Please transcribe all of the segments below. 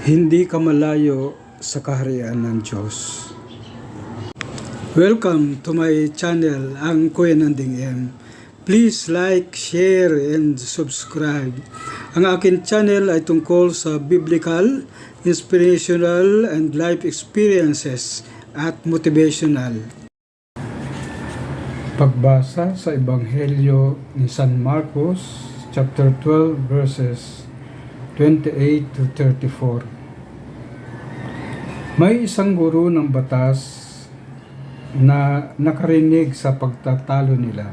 Hindi ka malayo sa kaharian ng Diyos. Welcome to my channel, ang Kuya Nanding M. Please like, share, and subscribe. Ang akin channel ay tungkol sa biblical, inspirational, and life experiences at motivational. Pagbasa sa Ebanghelyo ni San Marcos, chapter 12, verses 28 to 34. May isang guro ng batas na nakarinig sa pagtatalo nila.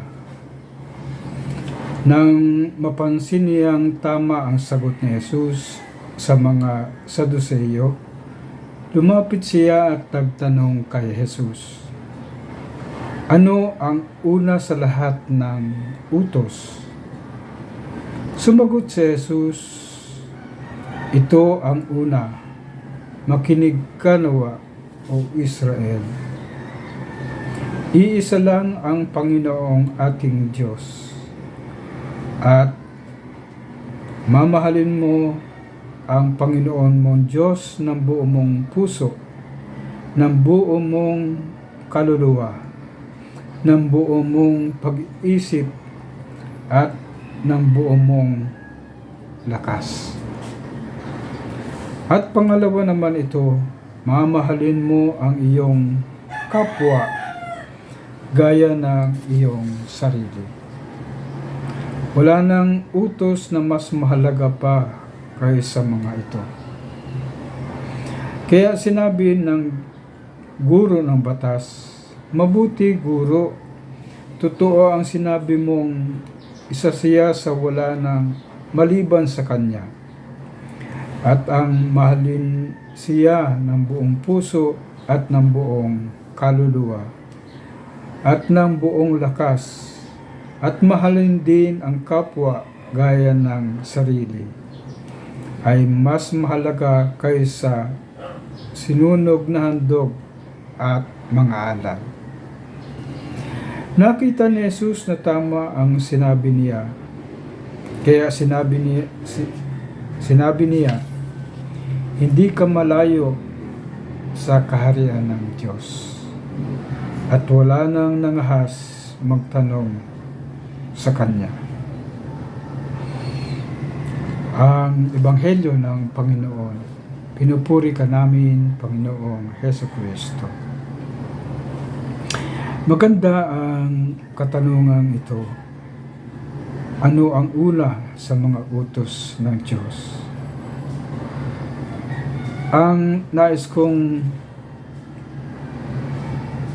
Nang mapansin niyang tama ang sagot ni Jesus sa mga Saduseyo, lumapit siya at nagtanong kay Jesus, Ano ang una sa lahat ng utos? Sumagot si Jesus, Ito ang una, makinig ka nawa, o Israel. Iisa lang ang Panginoong ating Diyos. At mamahalin mo ang Panginoon mong Diyos ng buo mong puso, ng buo mong kaluluwa, ng buo mong pag-iisip, at ng buo mong lakas. At pangalawa naman ito, mamahalin mo ang iyong kapwa gaya ng iyong sarili. Wala nang utos na mas mahalaga pa kaysa mga ito. Kaya sinabi ng guro ng batas, Mabuti guro, totoo ang sinabi mong isa siya sa wala ng maliban sa kanya. At ang mahalin siya ng buong puso at ng buong kaluluwa at ng buong lakas at mahalin din ang kapwa gaya ng sarili ay mas mahalaga kaysa sinunog na handog at mga alay. Nakita ni Jesus na tama ang sinabi niya. Kaya sinabi niya, si, sinabi niya, hindi ka malayo sa kaharian ng Diyos. At wala nang nangahas magtanong sa Kanya. Ang Ebanghelyo ng Panginoon, pinupuri ka namin, Panginoong Heso Kristo. Maganda ang katanungan ito. Ano ang ula sa mga utos ng Diyos? Ang nais kong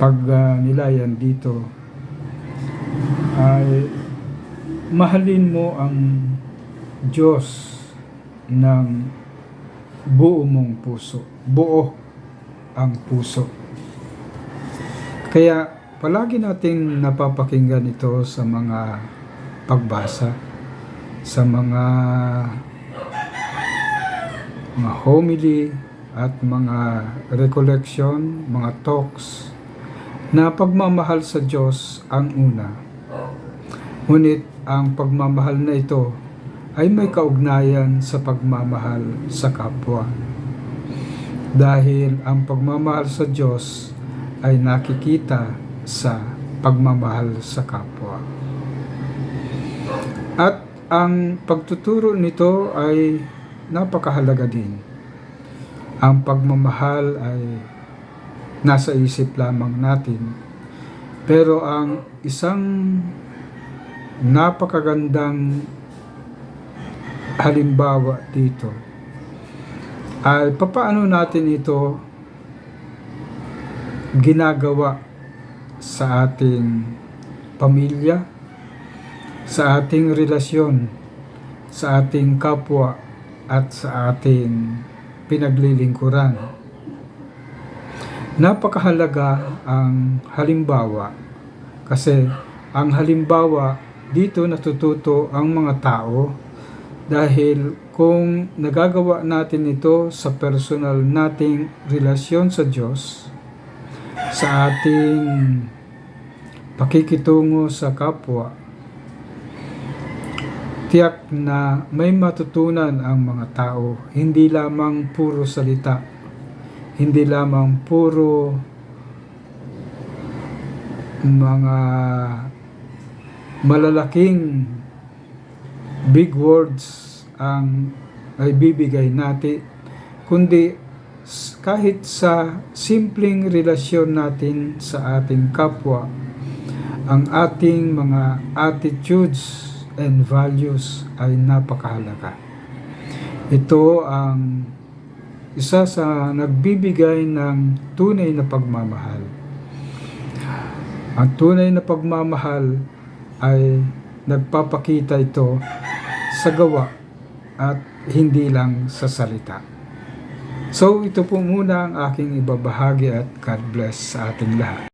pag uh, dito ay mahalin mo ang Diyos ng buo mong puso. Buo ang puso. Kaya palagi nating napapakinggan ito sa mga pagbasa, sa mga mga homily at mga recollection, mga talks na pagmamahal sa Diyos ang una. Ngunit ang pagmamahal na ito ay may kaugnayan sa pagmamahal sa kapwa. Dahil ang pagmamahal sa Diyos ay nakikita sa pagmamahal sa kapwa. At ang pagtuturo nito ay napakahalaga din. Ang pagmamahal ay nasa isip lamang natin. Pero ang isang napakagandang halimbawa dito ay papaano natin ito ginagawa sa ating pamilya, sa ating relasyon, sa ating kapwa at sa ating pinaglilingkuran. Napakahalaga ang halimbawa kasi ang halimbawa dito natututo ang mga tao dahil kung nagagawa natin ito sa personal nating relasyon sa Diyos, sa ating pakikitungo sa kapwa, tiyak na may matutunan ang mga tao, hindi lamang puro salita, hindi lamang puro mga malalaking big words ang ay bibigay natin, kundi kahit sa simpleng relasyon natin sa ating kapwa, ang ating mga attitudes and values ay napakahalaga. Ito ang isa sa nagbibigay ng tunay na pagmamahal. Ang tunay na pagmamahal ay nagpapakita ito sa gawa at hindi lang sa salita. So ito po muna ang aking ibabahagi at God bless sa ating lahat.